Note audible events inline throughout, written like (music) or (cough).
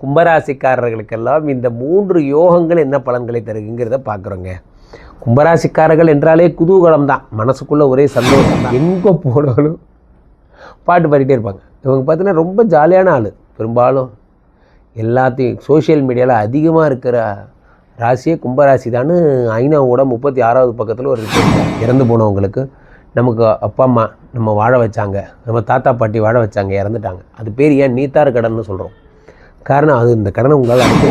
கும்பராசிக்காரர்களுக்கெல்லாம் இந்த மூன்று யோகங்கள் என்ன பலன்களை தருங்கிறத பார்க்குறோங்க. கும்பராசிக்காரர்கள் என்றாலே குதூகலம் தான் மனசுக்குள்ளே ஒரே சந்தோஷம் தான் எங்கே போனாலும் பாட்டு பாடிட்டே இருப்பாங்க. இவங்க பார்த்தீங்கன்னா ரொம்ப ஜாலியான ஆள். பெரும்பாலும் எல்லாத்தையும் சோஷியல் மீடியாவில் அதிகமாக இருக்கிற ராசியே கும்பராசி தான் ஐநாவோட முப்பத்தி ஆறாவது பக்கத்தில் ஒரு இறந்து போனவங்களுக்கு நமக்கு அப்பா அம்மா நம்ம வாழ வச்சாங்க. நம்ம தாத்தா பாட்டி வாழ வச்சாங்க. இறந்துட்டாங்க. அது பேர் ஏன் நீத்தார் கடன்னு சொல்கிறோம் காரணம் அது இந்த கடனை உங்களால் அடைக்க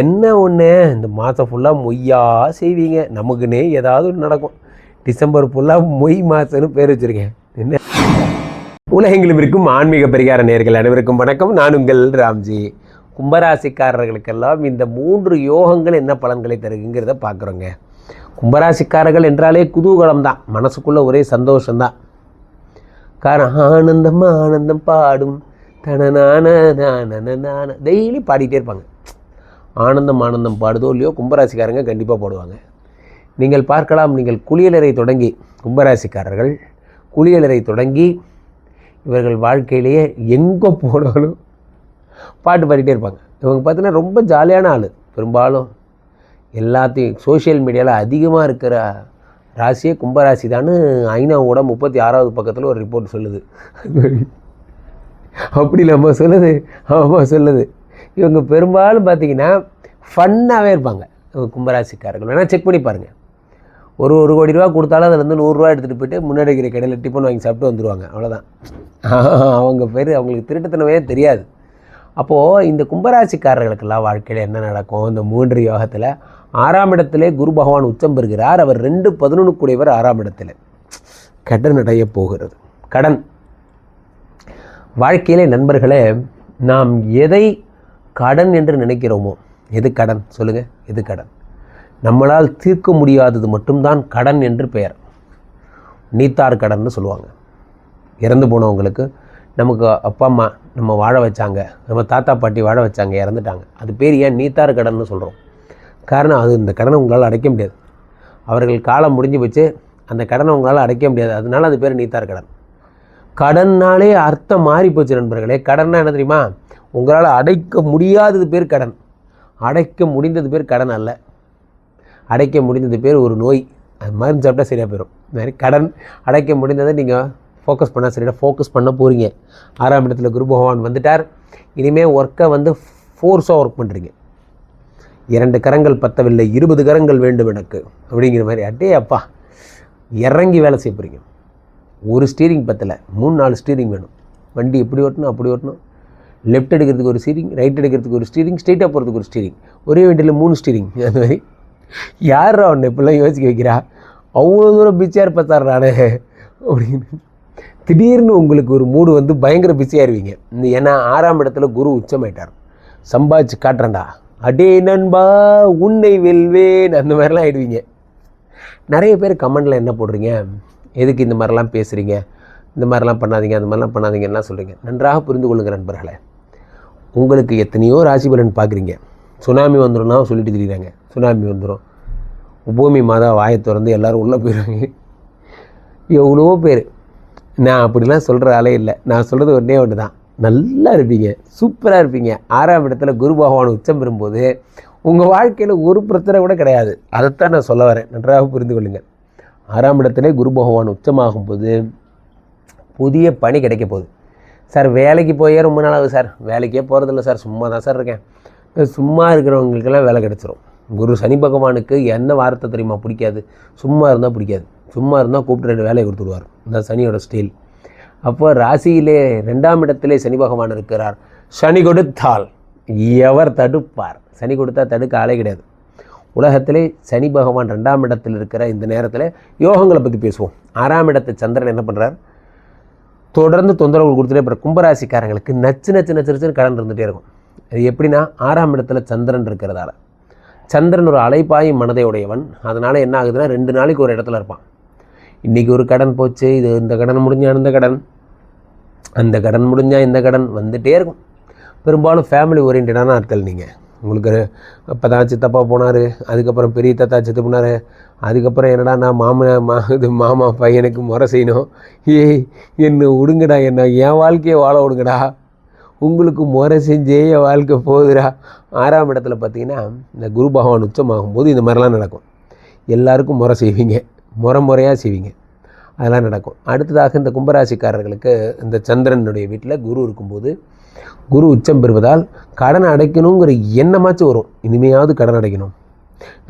என்ன ஒன்று இந்த மாதம் ஃபுல்லாக மொய்யா செய்வீங்க. நமக்குன்னே ஏதாவது ஒன்று நடக்கும். டிசம்பர் ஃபுல்லாக மொய் மாதம்னு பேர் வச்சுருக்கேன். என்ன? உலகெங்கிலும் இருக்கும் ஆன்மீக பரிகார நேர்கள் அனைவருக்கும் வணக்கம். நான் உங்கள் ராம்ஜி. கும்பராசிக்காரர்களுக்கெல்லாம் இந்த மூன்று யோகங்கள் என்ன பலன்களை தருங்கிறத பார்க்குறோங்க. கும்பராசிக்காரர்கள் என்றாலே குதூகலம் தான் மனசுக்குள்ளே ஒரே சந்தோஷம்தான். காரணம் ஆனந்தம் ஆனந்தம் பாடும். தனநான நான டெய்லி பாடிட்டே இருப்பாங்க. ஆனந்தம் ஆனந்தம் பாடுதோ இல்லையோ கும்பராசிக்காரங்க கண்டிப்பாக பாடுவாங்க. நீங்கள் பார்க்கலாம் நீங்கள் குளியலறை தொடங்கி கும்பராசிக்காரர்கள் குளியலறை தொடங்கி இவர்கள் வாழ்க்கையிலேயே எங்கே போனாலும் பாட்டு பாடிட்டே இருப்பாங்க. இவங்க பார்த்தீங்கன்னா ரொம்ப ஜாலியான ஆள் பெரும்பாலும். எல்லாத்தையும் சோஷியல் மீடியாவில் அதிகமாக இருக்கிற ராசியே கும்பராசி தான்னு ஐநாவோட முப்பத்தி ஆறாவது பக்கத்தில் ஒரு ரிப்போர்ட் சொல்லுது. அப்படி நம்ம சொல்லுது ஆமாம் சொல்லுது. இவங்க பெரும்பாலும் பார்த்தீங்கன்னா ஃபன்னாகவே இருப்பாங்க கும்பராசிக்காரர்கள். வேணால் செக் பண்ணி பாருங்கள் ஒரு ஒரு கோடி ரூபா கொடுத்தாலும் அதுலேருந்து நூறுரூவா எடுத்துகிட்டு போயிட்டு முன்னாடி இருக்கிற கடையில் டிஃபன் வாங்கி சாப்பிட்டு வந்துடுவாங்க அவ்வளோதான் (laughs) அவங்க பேர் அவங்களுக்கு திருட்டுத்தனமே தெரியாது. அப்போது இந்த கும்பராசிக்காரர்களுக்கெல்லாம் வாழ்க்கையில் என்ன நடக்கும்? இந்த மூன்று யோகத்தில் ஆறாம் இடத்திலே குரு பகவான் உச்சம் பெறுகிறார். அவர் ரெண்டு பதினொன்று கூடியவர் ஆறாம் இடத்துல. கடன் அடைய போகிறது. கடன். வாழ்க்கையிலே நண்பர்களே நாம் எதை கடன் என்று நினைக்கிறோமோ எது கடன்? சொல்லுங்கள் எது கடன்? நம்மளால் தீர்க்க முடியாதது மட்டும்தான் கடன் என்று பெயர். நீத்தார் கடன்னு சொல்லுவாங்க. இறந்து போனவங்களுக்கு நமக்கு அப்பா அம்மா நம்ம வாழ வச்சாங்க நம்ம தாத்தா பாட்டி வாழ வச்சாங்க இறந்துட்டாங்க. அது பேர் ஏன் நீத்தார் கடன்னு சொல்கிறோம் காரணம் அது இந்த கடனை உங்களால் அடைக்க முடியாது. அவர்கள் காலம் முடிஞ்சு போச்சு அந்த கடனை உங்களால் அடைக்க முடியாது. அதனால அது பேர் நீத்தார் கடன். கடன்னாலே அர்த்தம் மாறி போச்சு நண்பர்களே. கடன்னா என்ன தெரியுமா? உங்களால் அடைக்க முடியாதது பேர் கடன். அடைக்க முடிந்தது பேர் கடன் அல்ல. அடைக்க முடிந்தது பேர் ஒரு நோய். அது மருந்து சாப்பிட்டா சரியாக போயிடும் இந்த மாதிரி கடன் அடைக்க முடிந்ததை நீங்கள் ஃபோக்கஸ் பண்ணால் சரியாக ஃபோக்கஸ் பண்ண போகிறீங்க ஆறாம் இடத்துல குரு பகவான் வந்துட்டார். இனிமேல் ஒர்க்கை வந்து ஃபோர்ஸாக ஒர்க் பண்ணுறீங்க இரண்டு கரங்கள் பத்தவில்லை இருபது கரங்கள் வேண்டும் எனக்கு. அப்படிங்கிற மாதிரி அட்டே அப்பா இறங்கி வேலை செய்ய போகிறீங்க ஒரு ஸ்டீரிங் பத்தலை. மூணு நாலு ஸ்டீரிங் வேணும். வண்டி எப்படி ஓட்டணும் அப்படி ஓட்டணும். லெஃப்ட் எடுக்கிறதுக்கு ஒரு ஸ்டீரிங் ரைட் எடுக்கிறதுக்கு ஒரு ஸ்டீரிங் ஸ்ட்ரெயிட்டாக போகிறதுக்கு ஒரு ஸ்டீரிங் ஒரே வண்டியில் மூணு ஸ்டீரிங் அந்த மாதிரி. யார் அவனை இப்படிலாம் யோசிக்க வைக்கிறா? அவ்வளோ தூரம் பிஸியாக பார்த்தாடுறானே அப்படின்னு. திடீர்னு உங்களுக்கு ஒரு மூடு வந்து பயங்கர பிஸியாக இருவீங்க. இந்த ஏன்னா ஆறாம் இடத்துல குரு உச்சமாயிட்டார். சம்பாதிச்சு காட்டுறேன்டா. அடே நண்பா உன்னை வெல்வேன். அந்த மாதிரிலாம் ஆயிடுவீங்க. நிறைய பேர் கமெண்டில் என்ன போடுறீங்க? எதுக்கு இந்த மாதிரிலாம் பேசுகிறீங்க இந்த மாதிரிலாம் பண்ணாதீங்க அந்த மாதிரிலாம் பண்ணாதீங்கலாம் சொல்கிறீங்க நன்றாக புரிந்து கொள்ளுங்க நண்பர்களே. உங்களுக்கு எத்தனையோ ராசி பலன் பார்க்குறீங்க. சுனாமி வந்துடும்னா சொல்லிட்டு திரிகிறாங்க சுனாமி வந்துடும் பூமி மாதா வாயை திறந்து எல்லோரும் உள்ளே போயிடுவாங்க. எவ்வளவோ பேர். நான் அப்படிலாம் சொல்கிற ஆளே இல்லை. நான் சொல்கிறது ஒன்றே ஒன்று தான். நல்லா இருப்பீங்க. சூப்பராக இருப்பீங்க. ஆறாம் இடத்துல குரு பகவான் உச்சம் பெறும்போது உங்கள் வாழ்க்கையில் ஒரு பிரச்சனை கூட கிடையாது. அதைத்தான் நான் சொல்ல வரேன். நன்றாக புரிந்து கொள்ளுங்கள். ஆறாம் இடத்துல குரு பகவான் உச்சமாகும் போது புதிய பணி கிடைக்க போகுது. சார் வேலைக்கு போயே ரொம்ப நாள் சார். வேலைக்கே போகிறதில்ல சார். சும்மா தான் சார் இருக்கேன். சும்மா இருக்கிறவங்களுக்கெல்லாம் வேலை கிடச்சிரும். குரு சனி பகவானுக்கு என்ன வார்த்தை தெரியுமா? பிடிக்காது. சும்மா இருந்தால் பிடிக்காது. சும்மா இருந்தால் கூப்பிட்டு ரெண்டு வேலையை கொடுத்துடுவார் இந்த சனியோட ஸ்டைல் அப்போ ராசியிலே ரெண்டாம் இடத்திலே சனி பகவான் இருக்கிறார். சனி கொடுத்தால் எவர் தடுப்பார்? சனி கொடுத்தா தடுக்க ஆளே கிடையாது. உலகத்திலே சனி பகவான் ரெண்டாம் இடத்தில் இருக்கிற இந்த நேரத்தில் யோகங்களை பற்றி பேசுவோம். ஆறாம் இடத்தை சந்திரன் என்ன பண்ணுறார் தொடர்ந்து தொந்தரவு கொடுத்துட்டே போகிற கும்பராசிக்காரங்களுக்கு நச்சு நச்சு நச்சு நச்சுன்னு கடன் இருந்துகிட்டே இருக்கும். அது எப்படின்னா ஆறாம் இடத்துல சந்திரன் இருக்கிறதால. சந்திரன் ஒரு அலைப்பாயும் மனதை உடையவன். அதனால் என்ன ஆகுதுன்னா ரெண்டு நாளைக்கு ஒரு இடத்துல இருப்பான். இன்றைக்கி ஒரு கடன் போச்சு இது இந்த கடன் முடிஞ்சால் அந்த கடன். அந்த கடன் முடிஞ்சால் இந்த கடன் வந்துகிட்டே இருக்கும். பெரும்பாலும் ஃபேமிலி ஓரியன்டான ஆட்கள் நீங்கள் உங்களுக்கு அப்போ தான் சித்தப்பா போனார் அதுக்கப்புறம் பெரிய தாத்தா செத்து போனார் அதுக்கப்புறம் என்னடா நான் மாமனா மா இது மாமா பையனுக்கு முறை செய்யணும்? ஏய் என்ன விடுங்கடா என்ன என் வாழ்க்கையை வாழ விடுங்கடா. உங்களுக்கு முறை செஞ்சே என் வாழ்க்கை போகுதுடா. ஆறாம் இடத்துல பார்த்தீங்கன்னா இந்த குரு பகவான் உச்சமாகும் போது இந்த மாதிரிலாம் நடக்கும். எல்லாருக்கும் முறை செய்வீங்க. முறை முறையாக செய்வீங்க. அதெல்லாம் நடக்கும். அடுத்ததாக இந்த கும்பராசிக்காரர்களுக்கு இந்த சந்திரனுடைய வீட்டில் குரு இருக்கும்போது குரு உச்சம் பெறுவதால் கடன் அடைக்கணுங்கிற எண்ணமாச்சும் வரும். இனிமையாவது கடன் அடைக்கணும்.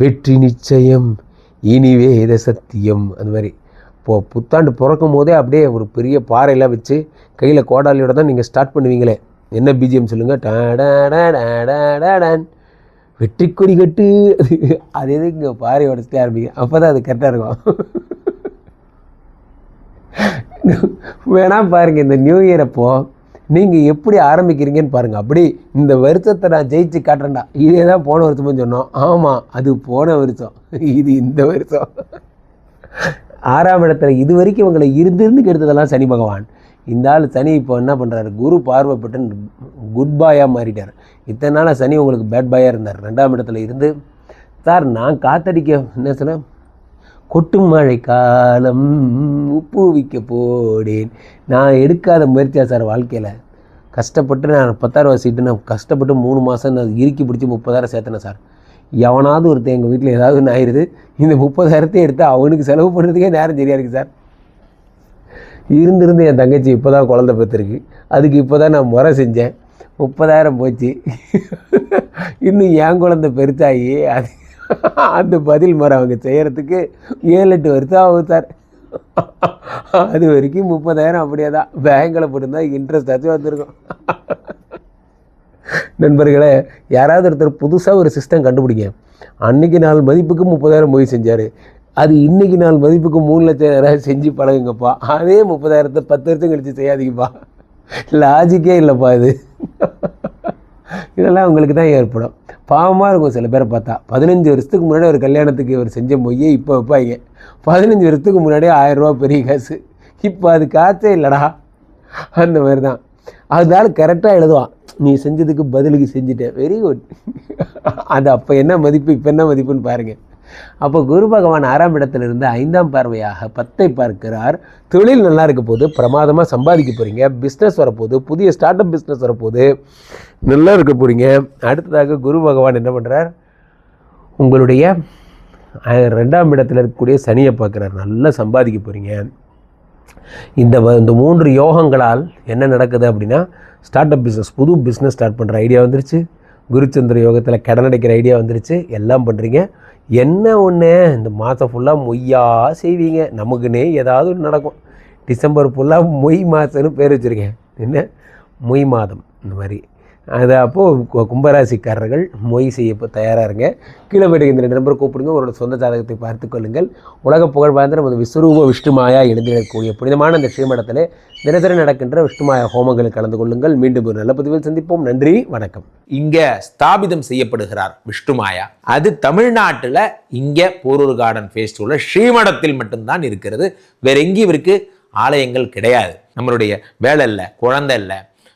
வெற்றி நிச்சயம். இனிவே இத சத்தியம். அந்த மாதிரி. இப்போது புத்தாண்டு பிறக்கும் போதே அப்படியே ஒரு பெரிய பாறையெல்லாம் வச்சு கையில் கோடாலியோட தான் நீங்கள் ஸ்டார்ட் பண்ணுவீங்களே. என்ன பிஜிஎம் சொல்லுங்கள் டாடாடாடாடாடான் வெற்றி கொடி கட்டு. அது அது எதுக்கு இங்கே பாறை உடச்சிட்டே ஆரம்பிக்கும் அப்போ தான் அது கரெக்டாக இருக்கும். வேணா பாருங்கள் இந்த நியூ இயர் அப்போது நீங்கள் எப்படி ஆரம்பிக்கிறீங்கன்னு பாருங்கள் அப்படி இந்த வருஷத்தை நான் ஜெயிச்சு காட்டுறேன்டா. இதே தான் போன வருத்தமும் சொன்னோம். ஆமாம் அது போன வருஷம் இது இந்த வருஷம் ஆறாம் இடத்துல இது வரைக்கும் இவங்களை இருந்திருந்து கெடுத்ததெல்லாம் சனி பகவான். இந்த ஆள் சனி இப்போ என்ன பண்ணுறாரு குரு பார்வைப்பட்டு குட் பாயாக மாறிட்டார். இத்தனை நாளாக சனி உங்களுக்கு பேட் பாயாக இருந்தார். ரெண்டாம் இடத்துல இருந்து சார் நான் காத்தடிக்க என்ன சொல்ல? கொட்டும் மழை காலம். உப்பு விற்க போடேன் நான் எடுக்காத முயற்சியா சார் வாழ்க்கையில்? கஷ்டப்பட்டு நான் பத்தாயிரம் சீட்டு நான் கஷ்டப்பட்டு மூணு மாதம் நான் இறுக்கி பிடிச்சி முப்பதாயிரம் சேர்த்தனேன் சார். எவனாவது ஒருத்தன் எங்கள் வீட்டில் ஏதாவது ஒன்று ஆயிடுது இந்த முப்பதாயிரத்தையும் எடுத்து அவனுக்கு செலவு பண்ணுறதுக்கே நேரம் சரியாக இருக்குது சார். இருந்திருந்து என் தங்கச்சி இப்போ தான் குழந்த பெற்றிருக்கு. அதுக்கு இப்போ தான் நான் முறை செஞ்சேன். முப்பதாயிரம் போச்சு. இன்னும் என் குழந்தை பெருத்தாகி அது அந்த பதில் முறை அவங்க செய்கிறதுக்கு ஏழு எட்டு வருஷம் ஆகும் சார். அது வரைக்கும் முப்பதாயிரம் அப்படியே தான் பேங்கில் போட்டிருந்தா இன்ட்ரெஸ்ட் ஆச்சு வந்திருக்கும். நண்பர்களே யாராவது ஒருத்தர் புதுசாக ஒரு சிஸ்டம் கண்டுபிடிங்க. அன்னைக்கு நாள் மதிப்புக்கு முப்பதாயிரம் போய் செஞ்சார். அது இன்னைக்கு நாள் மதிப்புக்கு மூணு லட்சம் யாராவது செஞ்சு பழகுங்கப்பா. அதே முப்பதாயிரத்தை பத்து வருஷம் கழித்து செய்யாதீங்கப்பா. லாஜிக்கே இல்லைப்பா இது. இதெல்லாம் உங்களுக்கு தான் ஏற்படும். பாவமாக இருக்கும் சில பேரை பார்த்தா. பதினஞ்சு வருஷத்துக்கு முன்னாடி ஒரு கல்யாணத்துக்கு இவர் செஞ்ச மொய்யே இப்போ வைப்பாங்க. பதினஞ்சு வருஷத்துக்கு முன்னாடியே ஆயிரரூபா பெரிய காசு. இப்போ அது காசே இல்லைடா. அந்த மாதிரி தான் அதனால கரெக்டாக எழுதுவான். நீ செஞ்சதுக்கு பதிலுக்கு செஞ்சுட்டேன் வெரி குட் அது அப்போ என்ன மதிப்பு இப்போ என்ன மதிப்புன்னு பாருங்கள் அப்போ குரு பகவான் ஆறாம் இடத்துல இருந்து ஐந்தாம் பார்வையாக பத்தை பார்க்கிறார். தொழில் நல்லா இருக்க போது பிரமாதமாக சம்பாதிக்க போகிறீங்க பிஸ்னஸ் வரப்போகுது புதிய ஸ்டார்ட் அப் பிஸ்னஸ் வரப்போகுது நல்லா இருக்க போகிறீங்க அடுத்ததாக குரு பகவான் என்ன பண்ணுறார் உங்களுடைய ரெண்டாம் இடத்துல இருக்கக்கூடிய சனியை பார்க்குறார். நல்லா சம்பாதிக்க போகிறீங்க இந்த இந்த மூன்று யோகங்களால் என்ன நடக்குது அப்படின்னா ஸ்டார்ட் அப் பிஸ்னஸ் புது பிஸ்னஸ் ஸ்டார்ட் பண்ணுற ஐடியா வந்துருச்சு. குருச்சந்திர யோகத்தில் கடன் அடைக்கிற ஐடியா வந்துருச்சு. எல்லாம் பண்ணுறீங்க என்ன ஒன்று இந்த மாதம் ஃபுல்லாக மொய்யா செய்வீங்க. நமக்குன்னே ஏதாவது ஒன்று நடக்கும். டிசம்பர் ஃபுல்லாக மொய் மாதம்னு பேர் வச்சுருக்கேன். என்ன? மொய் மாதம். இந்த மாதிரி. அது அப்போது கும்பராசிக்காரர்கள் மொய் செய்ய இப்போ தயாராக இருங்க. கீழே போய்ட்டு இந்த ரெண்டு நம்பர் கூப்பிடுங்க. உங்களோட சொந்த ஜாதகத்தை பார்த்து கொள்ளுங்கள். உலக புகழ் வாழ்ந்த நமது விஸ்வரூப விஷ்ணுமாயா எழுந்திருக்கக்கூடிய புனிதமான இந்த ஸ்ரீமடத்தில் தினசரி நடக்கின்ற விஷ்ணுமாயா ஹோமங்களில் கலந்து கொள்ளுங்கள். மீண்டும் ஒரு நல்ல பதிவில் சந்திப்போம். நன்றி வணக்கம். இங்கே ஸ்தாபிதம் செய்யப்படுகிறார் விஷ்ணுமாயா அது தமிழ்நாட்டில் இங்கே போரூர் கார்டன் ஃபேஸ்டிவல்ல ஸ்ரீமடத்தில் மட்டும்தான் இருக்கிறது. வேற எங்கேயும் இவருக்கு ஆலயங்கள் கிடையாது. நம்மளுடைய வேலை இல்லை குழந்தை இல்லை